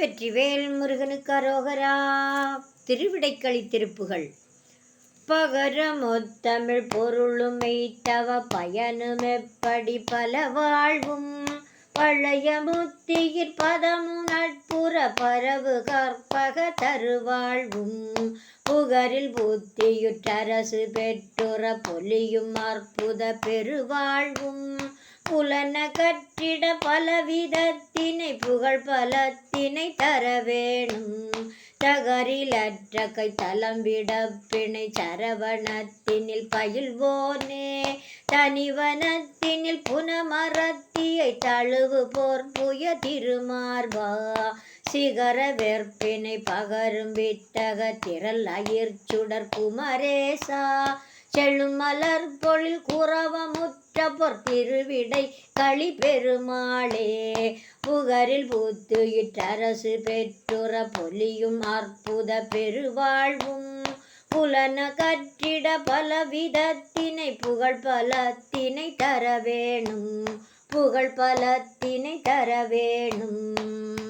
வெற்றிவேல் முருகனுக்கு அரோகரா. திருவிடைக்களி திருப்புகள். பகரமொத்தமிழ் பொருளுமை தவ பயனும் எப்படி பல வாழ்வும். பழைய முத்தியிற் பதமும் நட்புற பரவு கற்பக தருவாழ்வும். புகரில் புத்தியுற்றரசு பெற்றுற பொலியும் அற்புத பெருவாழ்வும். புலன கற்றிட பலவிதத்தினை புகழ் பலத்தினை தர வேணும். தகரிலற்ற கை தளம்பிட பிணை சரவணத்தினில் பயில்வோனே. தனிவனத்தினில் புனமரத்தியை தழுவு போர் புய திருமார்பா சிகர வெற்பினை பகரும் வித்தக திரள் அயிர்ச்சுடர் குமரேசா. செழும் மலர் பொழில் குறவமுற்ற பொற் திருவிடை களி பெருமாளே. புகரில் பூத்து இட்டரசு பெற்றுற பொலியும் அற்புத பெருவாழ்வும். புலன கற்றிட பல விதத்தினை புகழ் பலத்தினை தர வேணும். புகழ் பலத்தினை தர வேணும்.